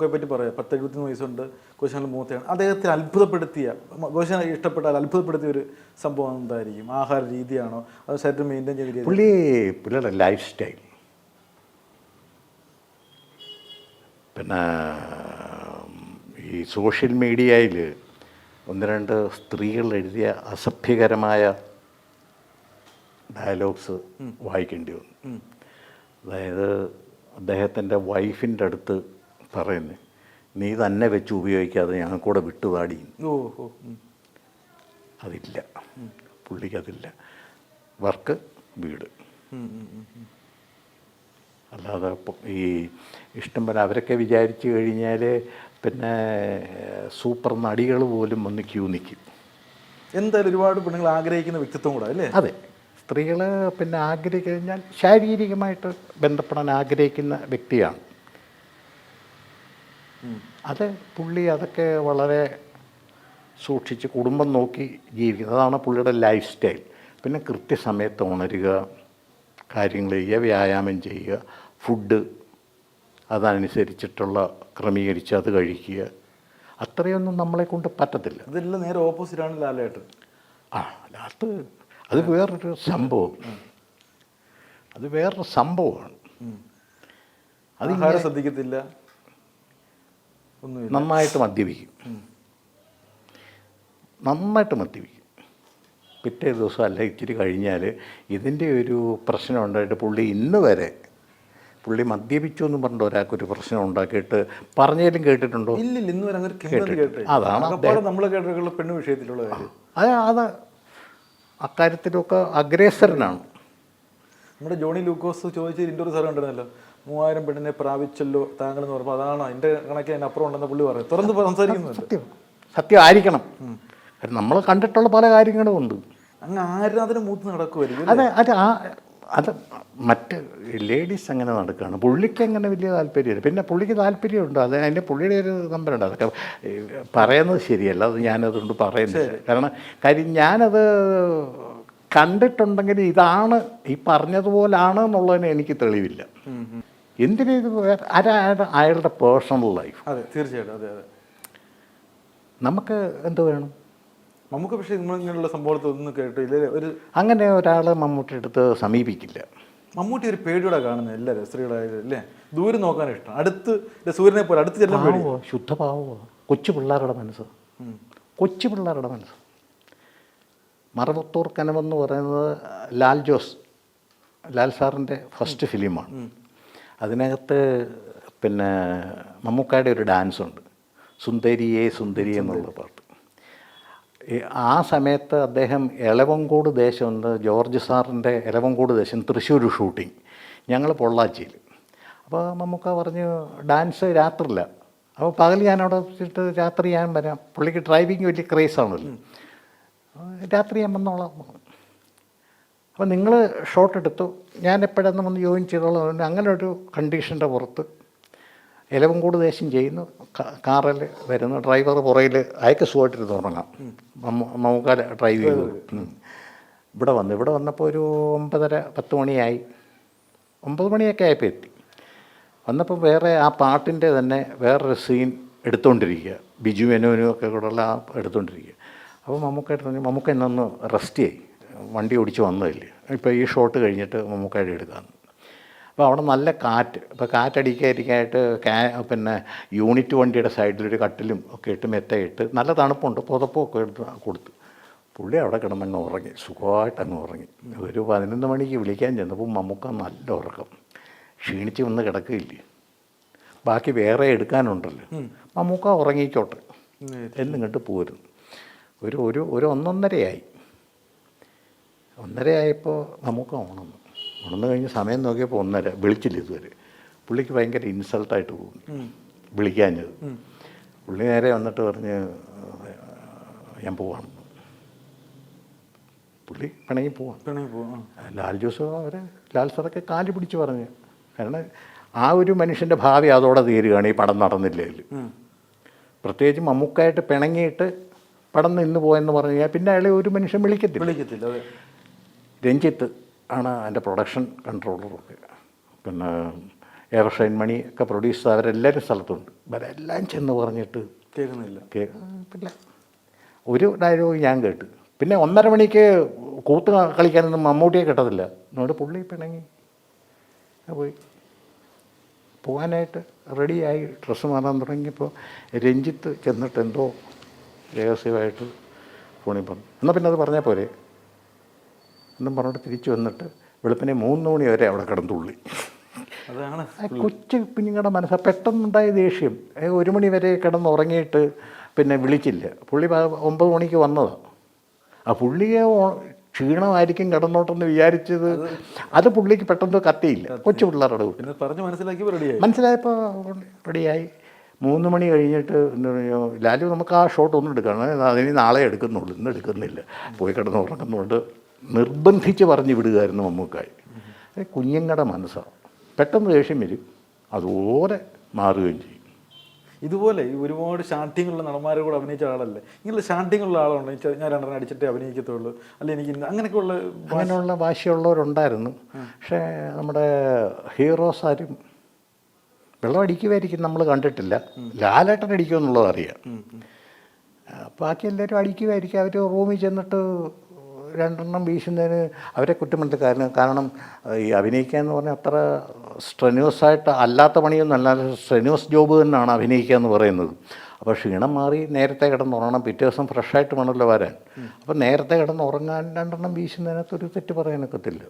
മമ്മൂക്കയെ പറ്റി പറയാം. പത്ത് എഴുപത്തിമൂന്ന് വയസ്സുണ്ട്. കോശാല മൂത്തയാണ്. അദ്ദേഹത്തെ അത്ഭുതപ്പെടുത്തിയ കോശാല ഇഷ്ടപ്പെട്ടാൽ അത്ഭുതപ്പെടുത്തിയ ഒരു സംഭവം എന്തായിരിക്കും? ആഹാര രീതിയാണോ? അത് ശരീരം മെയിന്റെയിൻ ചെയ്ത രീതി പുള്ളി പുള്ളിയുടെ ലൈഫ് സ്റ്റൈൽ പിന്നെ ഈ സോഷ്യൽ മീഡിയയിൽ ഒന്ന് രണ്ട് സ്ത്രീകൾ എഴുതിയ അസഭ്യകരമായ ഡയലോഗ്സ് വായിക്കേണ്ടി വന്നു. അതായത് അദ്ദേഹത്തിന്റെ വൈഫിന്റെ അടുത്ത് പറയുന്നു. നീ തന്നെ വെച്ച് ഉപയോഗിക്കാതെ ഞങ്ങൾക്കൂടെ വിട്ടുപാടി. ഓ ഓ അതില്ല. പുള്ളിക്ക് അതില്ല വർക്ക് വീട്. അല്ലാതെ ഈ ഇഷ്ടം പോലെ അവരൊക്കെ വിചാരിച്ചു കഴിഞ്ഞാൽ പിന്നെ സൂപ്പർ നടികൾ പോലും വന്ന് ക്യൂ നിൽക്കും എന്തായാലും ഒരുപാട് പെണ്ണുങ്ങൾ ആഗ്രഹിക്കുന്ന വ്യക്തിത്വം കൂടെ അല്ലേ? അതെ. സ്ത്രീകൾ പിന്നെ ആഗ്രഹിക്കഴിഞ്ഞാൽ ശാരീരികമായിട്ട് ബന്ധപ്പെടാൻ ആഗ്രഹിക്കുന്ന വ്യക്തിയാണ്. അത് പുള്ളി അതൊക്കെ വളരെ സൂക്ഷിച്ച് കുടുംബം നോക്കി ജീവിക്കുന്നത് അതാണ് പുള്ളിയുടെ ലൈഫ് സ്റ്റൈൽ പിന്നെ കൃത്യസമയത്ത് ഉണരുക കാര്യങ്ങൾ ചെയ്യുക വ്യായാമം ചെയ്യുക ഫുഡ് അതനുസരിച്ചിട്ടുള്ള ക്രമീകരിച്ച് അത് കഴിക്കുക. അത്രയൊന്നും നമ്മളെ കൊണ്ട് പറ്റത്തില്ല. ഇതെല്ലാം നേരെ ഓപ്പോസിറ്റാണ് ലാലേട്ടൻ. ആ അത് അത് വേറൊരു സംഭവം. അത് വേറൊരു സംഭവമാണ്. അത് ഇങ്ങനെ ശ്രദ്ധിക്കത്തില്ല. നന്നായിട്ട് മദ്യപിക്കും. നന്നായിട്ട് മദ്യപിക്കും. പിറ്റേ ദിവസം അല്ല ഇച്ചിരി കഴിഞ്ഞാൽ ഇതിന്റെ ഒരു പ്രശ്നം ഉണ്ടായിട്ട് പുള്ളി ഇന്ന് വരെ പുള്ളി മദ്യപിച്ചു എന്ന് പറഞ്ഞിട്ട് ഒരാൾക്കൊരു പ്രശ്നം ഉണ്ടാക്കിയിട്ട് പറഞ്ഞാലും കേട്ടിട്ടുണ്ടോ? ഇല്ല ഇന്ന് വരെ അങ്ങനെ അതാണ് നമ്മൾ കേട്ടിട്ടുള്ള പെണ്ണ് വിഷയത്തിലുള്ള അത് അത്. അക്കാര്യത്തിലൊക്കെ അഗ്രേസരനാണ് നമ്മുടെ ജോണി ലൂക്കോസ് ചോദിച്ച ഇന്റർവ്യൂ സാർ കണ്ടിരുന്നല്ലോ. മൂവായിരം പെണ്ണിനെ പ്രാപിച്ചല്ലോ താങ്കൾ എന്ന് പറഞ്ഞപ്പോൾ അതാണോ എന്റെ കണക്ക് അതിനപ്പുറം ഉണ്ടെന്ന് പുള്ളി പറയും തുറന്ന് സംസാരിക്കുന്നു സംസാരിക്കുന്നുണ്ട്. സത്യം. സത്യം ആയിരിക്കണം കാരണം നമ്മൾ കണ്ടിട്ടുള്ള പല കാര്യങ്ങളും ഉണ്ട്. അങ്ങ് ആരാധന മൂത്ത് നടക്കുമായിരിക്കും അതെ അത് ആ അത് മറ്റ് ലേഡീസ് അങ്ങനെ നടക്കുകയാണ്. പുള്ളിക്ക് അങ്ങനെ വലിയ താല്പര്യമില്ല. പിന്നെ പുള്ളിക്ക് താല്പര്യമുണ്ട്. അത് അതിന്റെ പുള്ളിയുടെ ഒരു നമ്പറുണ്ട് അതൊക്കെ പറയുന്നത് ശരിയല്ല. അത് ഞാനതുകൊണ്ട് പറയുന്നില്ല. കാരണം കാര്യം ഞാനത് കണ്ടിട്ടുണ്ടെങ്കിൽ ഇതാണ് ഈ പറഞ്ഞതുപോലാണ് എന്നുള്ളതിന് എനിക്ക് തെളിവില്ല. എന്തിനു അയാളുടെ പേഴ്സണൽ ലൈഫ് അതെ തീർച്ചയായിട്ടും. അതെ അതെ. നമുക്ക് എന്ത് വേണം? നമുക്ക് പക്ഷേ ഇങ്ങനെയുള്ള സംഭവത്തെ ഒന്നും കേട്ടില്ല ഒരു അങ്ങനെ ഒരാൾ മമ്മൂട്ടി എടുത്ത് സമീപിക്കില്ല. മമ്മൂട്ടി ഒരു പേടിയോടെ കാണുന്നത് എല്ലാവരും സ്ത്രീകളായാലും അല്ലേ? ദൂരെ നോക്കാൻ ഇഷ്ടം. അടുത്ത് സൂര്യനെ പോലെ അടുത്ത് ചെല്ലാൻ ശുദ്ധപാവോ കൊച്ചു പിള്ളേരുടെ മനസ്സ്. കൊച്ചു പിള്ളേരുടെ മനസ്സ്. മറവത്തൂർ കനവെന്ന് പറയുന്നത് ലാൽ ജോസ് ലാൽ സാറിന്റെ ഫസ്റ്റ് ഫിലിമാണ്. അതിനകത്ത് പിന്നെ മമ്മൂക്കായുടെ ഒരു ഡാൻസ് ഉണ്ട് സുന്ദരിയെ സുന്ദരി. എന്നുള്ള പാട്ട്. ആ സമയത്ത് അദ്ദേഹം എളവങ്കോട് ദേശമുണ്ട് ജോർജ് സാറിന്റെ എളവങ്കോട് ദേശം തൃശ്ശൂർ ഷൂട്ടിങ്. ഞങ്ങൾ പൊള്ളാച്ചിയിൽ. അപ്പോൾ മമ്മൂക്ക പറഞ്ഞു ഡാൻസ് രാത്രിയില്ല. അപ്പോൾ പകൽ ഞാനവിടെ വെച്ചിട്ട് രാത്രി ഞാൻ വരാം. പുള്ളിക്ക് ഡ്രൈവിങ് വലിയ ക്രേസാണല്ലോ. രാത്രി ഞാൻ വന്നോളാം. അപ്പോൾ നിങ്ങൾ ഷോട്ട് എടുത്തു. ഞാൻ എപ്പോഴെന്നും വന്ന് ജോയിൻ ചെയ്തോളാം. അങ്ങനെ ഒരു കണ്ടീഷന്റെ പുറത്ത് ഇലവൻകൂട് ദേശം ചെയ്യുന്നു. കാറിൽ വരുന്നു. ഡ്രൈവർ പുറയിൽ അയക്ക് സുഖമായിട്ടിരുന്ന് ഉറങ്ങാം. നമുക്ക് ഡ്രൈവ് ചെയ്തു. ഇവിടെ വന്നു. ഇവിടെ വന്നപ്പോൾ ഒരു ഒമ്പതര പത്ത് മണിയായി. ഒമ്പത് മണിയൊക്കെ ആയപ്പോൾ എത്തി. വന്നപ്പോൾ വേറെ ആ പാട്ടിന്റെ തന്നെ വേറൊരു സീൻ എടുത്തുകൊണ്ടിരിക്കുക ബിജു മെനുവിനും ഒക്കെ കൂടെയുള്ള ആ എടുത്തുകൊണ്ടിരിക്കുക അപ്പോൾ മമ്മൂക്കായിട്ട് പറഞ്ഞു മമ്മൂക്ക ഇന്നൊന്ന് റെസ്റ്റ് ചെയ്യും വണ്ടി ഓടിച്ച് വന്നതല്ലേ. ഇപ്പോൾ ഈ ഷോട്ട് കഴിഞ്ഞിട്ട് മമ്മൂക്കായിട്ട് എടുക്കാമെന്ന് അപ്പോൾ അവിടെ നല്ല കാറ്റ്. ഇപ്പോൾ കാറ്റടിക്കാതിരിക്കാനായിട്ട് കാ പിന്നെ യൂണിറ്റ് വണ്ടിയുടെ സൈഡിലൊരു കട്ടിലും ഒക്കെ ഇട്ട് മെത്തയിട്ട് നല്ല തണുപ്പുണ്ട്. പുതപ്പും ഒക്കെ എടുത്ത് കൊടുത്തു. പുള്ളി അവിടെ കിടന്നങ്ങ് ഉറങ്ങി. സുഖമായിട്ട് അങ്ങ് ഉറങ്ങി. ഒരു പതിനൊന്ന് മണിക്ക് വിളിക്കാൻ ചെന്നപ്പോൾ മമ്മൂക്ക നല്ല ഉറക്കം. ക്ഷീണിച്ച് വന്ന് കിടക്കുകയില്ലേ. ബാക്കി വേറെ എടുക്കാനുണ്ടല്ലോ. മമ്മൂക്ക ഉറങ്ങിക്കോട്ടെ. എന്നിങ്ങോട്ട് പോരുന്നു. ഒരു ഒരു ഒരു ഒന്നൊന്നരയായി. ഒന്നരയായപ്പോൾ നമുക്ക് ഉണർന്നു. ഉണർന്നു കഴിഞ്ഞ് സമയം നോക്കിയപ്പോൾ ഒന്നര വിളിച്ചില്ല ഇതുവരെ. പുള്ളിക്ക് ഭയങ്കര ഇൻസൾട്ടായിട്ട് തോന്നി. വിളിക്കാഞ്ഞത്. പുള്ളി നേരെ വന്നിട്ട് പറഞ്ഞ് ഞാൻ പോവാണ്. പുള്ളി പിണങ്ങി പോവാം പിണങ്ങി പോവാം ലാൽ ജോസ് അവരെ ലാൽ സാറൊക്കെ കാൽ പിടിച്ച് പറഞ്ഞു. കാരണം ആ ഒരു മനുഷ്യന്റെ ഭാവി അതോടെ തീരുകയാണ് ഈ പടം നടന്നില്ലെങ്കിൽ പ്രത്യേകിച്ച് മമ്മൂക്കായിട്ട് പിണങ്ങിയിട്ട് പടം നിന്ന് പോയെന്ന് പറഞ്ഞു കഴിഞ്ഞാൽ പിന്നെ അയാളെ ഒരു മനുഷ്യൻ വിളിക്കത്തില്ല. വിളിക്കത്തില്ല രഞ്ജിത്ത് ആണ് അതിന്റെ പ്രൊഡക്ഷൻ കൺട്രോളറൊക്കെ പിന്നെ എവർഷൈൻ മണി ഒക്കെ പ്രൊഡ്യൂസ് അവരെല്ലാവരും സ്ഥലത്തുണ്ട്. ഇവരെല്ലാം ചെന്ന് പറഞ്ഞിട്ട് കേൾക്കുന്നില്ല. പിന്നെ? ഒരു ഡയലോഗ് ഞാൻ കേട്ട്. പിന്നെ ഒന്നര മണിക്ക് കൂത്ത് കളിക്കാനൊന്നും മമ്മൂട്ടിയെ കിട്ടത്തില്ല. എന്നോട് പുള്ളി പിണങ്ങി. പോയി. പോകാനായിട്ട് റെഡിയായി ഡ്രസ്സ് മാറാൻ തുടങ്ങിയപ്പോൾ രഞ്ജിത്ത് ചെന്നിട്ട് എന്തോ രഹസ്യമായിട്ട് ഫോണിൽ പറഞ്ഞു. എന്നാൽ പിന്നെ അത് പറഞ്ഞാൽ പോരെ. എന്നും പറഞ്ഞിട്ട് തിരിച്ചു വന്നിട്ട് വെളുപ്പിനെ മൂന്ന് മണി വരെ അവിടെ കിടന്നുള്ളി. അതാണ് കൊച്ചു കുഞ്ഞുങ്ങളുടെ മനസ്സ്. പെട്ടെന്നുണ്ടായ ദേഷ്യം. ഒരു മണി വരെ കിടന്നുറങ്ങിയിട്ട് പിന്നെ വിളിച്ചില്ല. പുള്ളി ഒമ്പത് മണിക്ക് വന്നതാണ് ആ പുള്ളിയെ ക്ഷീണമായിരിക്കും കിടന്നോട്ടെന്ന് വിചാരിച്ചത്. അത് പുള്ളിക്ക് പെട്ടെന്ന് കത്തിയില്ല. കൊച്ചു പിള്ളേരുടെ റെഡിയായി മനസ്സിലായപ്പോൾ റെഡിയായി മൂന്ന് മണി കഴിഞ്ഞിട്ട് എന്താ പറയുക, ലാലു നമുക്ക് ആ ഷോട്ട് ഒന്നും എടുക്കണം. അതിന് നാളെ എടുക്കുന്നുള്ളൂ. ഇന്ന് എടുക്കുന്നില്ല. പോയി കിടന്ന് ഉറങ്ങുന്നുണ്ട്. നിർബന്ധിച്ച് പറഞ്ഞു വിടുകയായിരുന്നു മമ്മൂക്കായി. അത് കുഞ്ഞുങ്ങളുടെ മനസ്സാണ് പെട്ടെന്ന് ദേഷ്യം വരും. അതുപോലെ മാറുകയും ചെയ്യും. ഇതുപോലെ ഈ ഒരുപാട് ഷാട്ടിങ്ങുള്ള നടന്മാരെ കൂടെ അഭിനയിച്ച ആളല്ലേ? ഇങ്ങനെ ഷാട്ടിങ്ങുള്ള ആളുണ്ട്? ഞാൻ രണ്ടെണ്ണം അടിച്ചിട്ടേ അഭിനയിക്കത്തുള്ളൂ. അല്ലെ എനിക്ക് അങ്ങനെയൊക്കെയുള്ള അങ്ങനെയുള്ള വാശിയുള്ളവരുണ്ടായിരുന്നു പക്ഷേ നമ്മുടെ ഹീറോസ് ആരും വെള്ളം അടിക്കുമായിരിക്കും നമ്മൾ കണ്ടിട്ടില്ല. ലാലേട്ടൻ അടിക്കുമെന്നുള്ളത് അറിയാം. ബാക്കി എല്ലാവരും അടിക്കുമായിരിക്കും അവർ റൂമിൽ ചെന്നിട്ട് രണ്ടെണ്ണം വീശുന്നതിന് അവരെ കുറ്റമുണ്ട് കാരണം കാരണം ഈ അഭിനയിക്കുക എന്ന് പറഞ്ഞാൽ അത്ര സ്ട്രെന്യൂസ് ആയിട്ട് അല്ലാത്ത പണിയൊന്നും അല്ല. സ്ട്രെന്യൂസ് ജോബ് തന്നെയാണ് അഭിനയിക്കുക എന്ന് പറയുന്നത്. അപ്പോൾ ക്ഷീണം മാറി നേരത്തെ കിടന്ന് ഉറങ്ങണം. പിറ്റേ ദിവസം ഫ്രഷായിട്ട് വേണമല്ലോ വരാൻ. അപ്പോൾ നേരത്തെ കിടന്ന് ഉറങ്ങാൻ രണ്ടെണ്ണം വീശുന്നതിനകത്ത് ഒരു തെറ്റ് പറയാനൊക്കത്തില്ല.